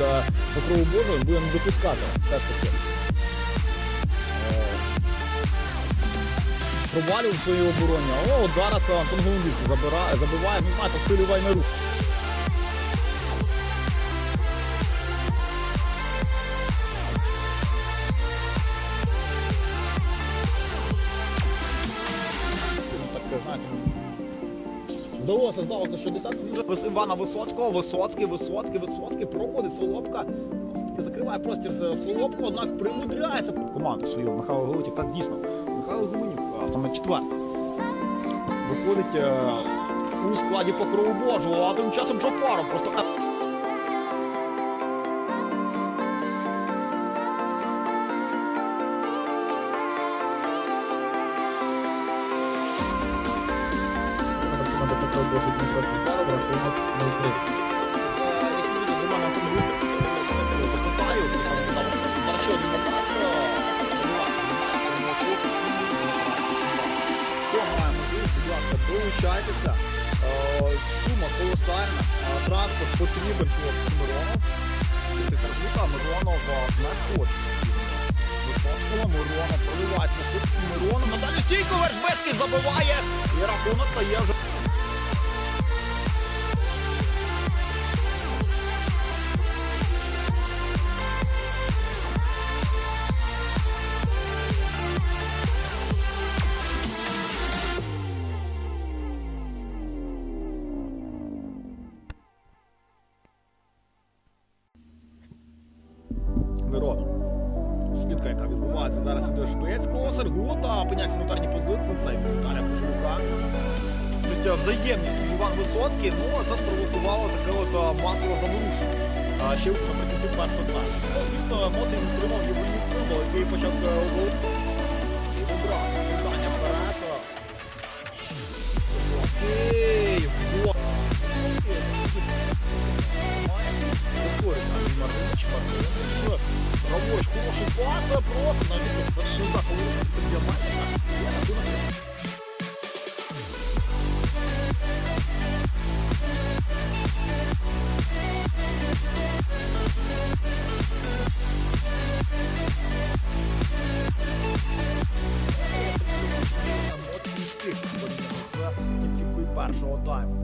е, покрову Божого буде не допускати. Все ж таки. Е, Провалював в своїй обороні. О, от зараз Антон Голубівський забиває, ну знаєте, в стилі Вайнеру. Ну, таке, знаєте, Здалося, здалося, що десятку вже Івана Висоцького, Висоцький, Висоцький, Висоцький, проходить Солопка. Все-таки закриває простір Солопка, однак примудряється команду свою Михайло Голутів. Так дійсно, Михайло Гуменюк, а саме четвертий. Виходить е, у складі покрову Божого, а тим часом Джафаров просто. Команда покрову Божого рахунок 0-3. Долучайтеся. Е, Сума колосальна. Е, Транспорт потрібен хлопцю Миронов. Сергута, Миронов е, знаходить. Висоцького Миронов проливається Миронов. Наталю стійко Вершбецький забиває. І рахунок стає вже Миронов. Слідка, яка відбувається зараз іде Шпецького, Сергута, опиняється в позиції, це Віталія Кожука. Взаємність Іван Висоцький, ну а це спровокувало таке от масове заворушення. А ще наприкінці першого тайму. Ну, звісно, емоції не стримав Євгеній Цимбал, який почав. І одразу першого тайму.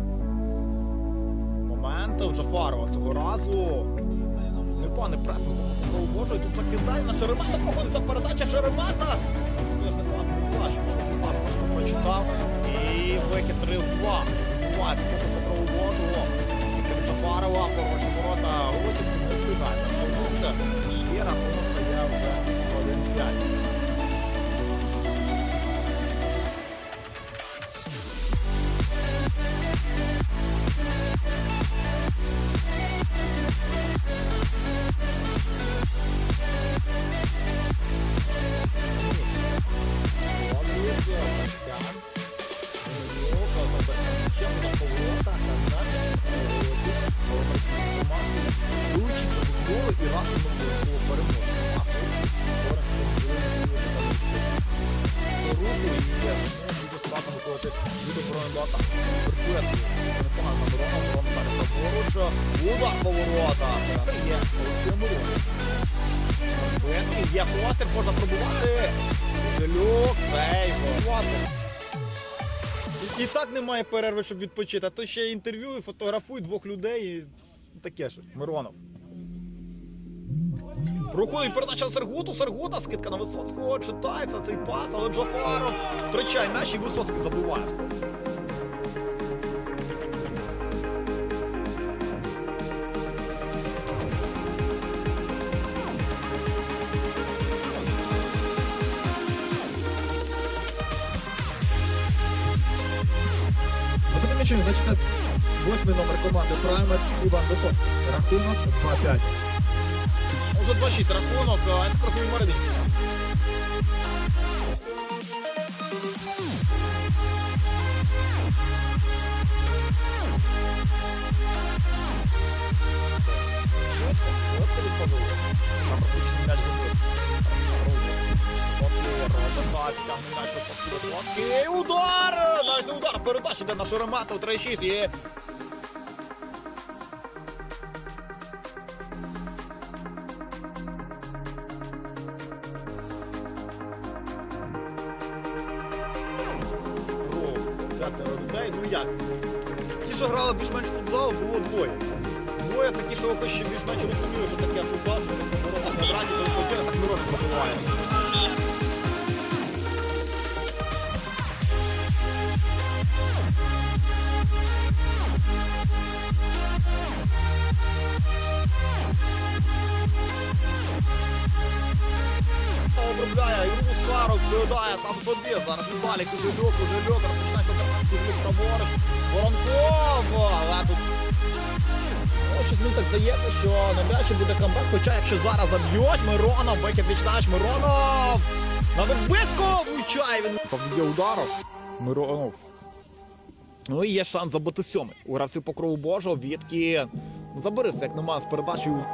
Момент у Джафарова цього разу. Непоганий прес Покрову Божого. Тут закидає на Шеремета. Проходиться передача Шеремета. Теж не не бачив, що це важко прочитав. І викид 3 в 2. Відбувається Удар поворота. Є Олексій Миронов. Бенків, Є простір, можна пробувати. Жилюк, сейв. І, і так немає перерви, щоб відпочити. А то ще інтерв'ю, і фотографуй двох людей. І... Таке ж, Миронов. Проходить передача Сергуту, Сергута, скидка на Висоцького, читається цей пас, але Джафаров втрачає м'яч і Висоцький. Закінчує восьмий номер команди Праймер Іван Висоцький. Рахунок 2-5. Уже 2-6 рахунок, а красивий Маринич. І удар! Навіть удар, передача йде на Шеремета у 3-6 і п'ятеро людей. Ну як? Ті, що грали більш-менш футзал, було двоє. Двоє такі, що ще більш-менш розуміли, що таке футбол, що таке ворота квадраті, то так Миронов забуває. Виглядає сам собі. Зараз Віталій Кожельок, Кожельок, розпочинає контратаку, Кожельок праворуч. Воронков, але тут Ну, щось мені так здається, що навряд чи буде камбек, хоча якщо зараз заб'ють, Миронов, вихід вічнач, Миронов! На Вербицьку! Влучає він! Є ударов. Миронов. Ну і є шанс забити сьомий. У гравців покрову Божого, відки забарився, як немає з передачею